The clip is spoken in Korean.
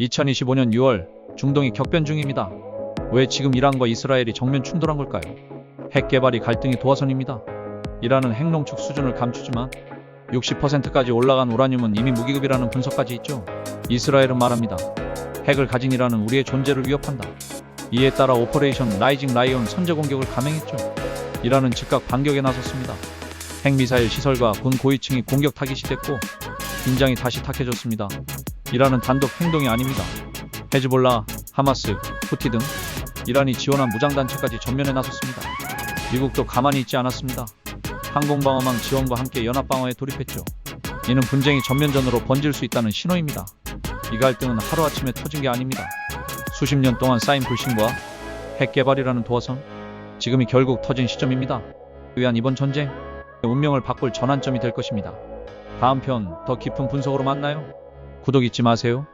2025년 6월 중동이 격변 중입니다. 왜 지금 이란과 이스라엘이 정면 충돌한 걸까요? 핵 개발이 갈등의 도화선입니다. 이란은 핵 농축 수준을 감추지만 60%까지 올라간 우라늄은 이미 무기급이라는 분석까지 있죠. 이스라엘은 말합니다. 핵을 가진 이란은 우리의 존재를 위협한다. 이에 따라 오퍼레이션 라이징 라이온 선제 공격을 감행했죠. 이란은 즉각 반격에 나섰습니다. 핵미사일 시설과 군 고위층이 공격 타깃이 됐고 긴장이 다시 탁해졌습니다. 이란은 단독 행동이 아닙니다. 헤즈볼라, 하마스, 후티 등 이란이 지원한 무장단체까지 전면에 나섰습니다. 미국도 가만히 있지 않았습니다. 항공방어망 지원과 함께 연합방어에 돌입했죠. 이는 분쟁이 전면전으로 번질 수 있다는 신호입니다. 이 갈등은 하루아침에 터진 게 아닙니다. 수십 년 동안 쌓인 불신과 핵 개발이라는 도화선, 지금이 결국 터진 시점입니다. 위한 이번 전쟁, 운명을 바꿀 전환점이 될 것입니다. 다음 편 더 깊은 분석으로 만나요. 구독 잊지 마세요.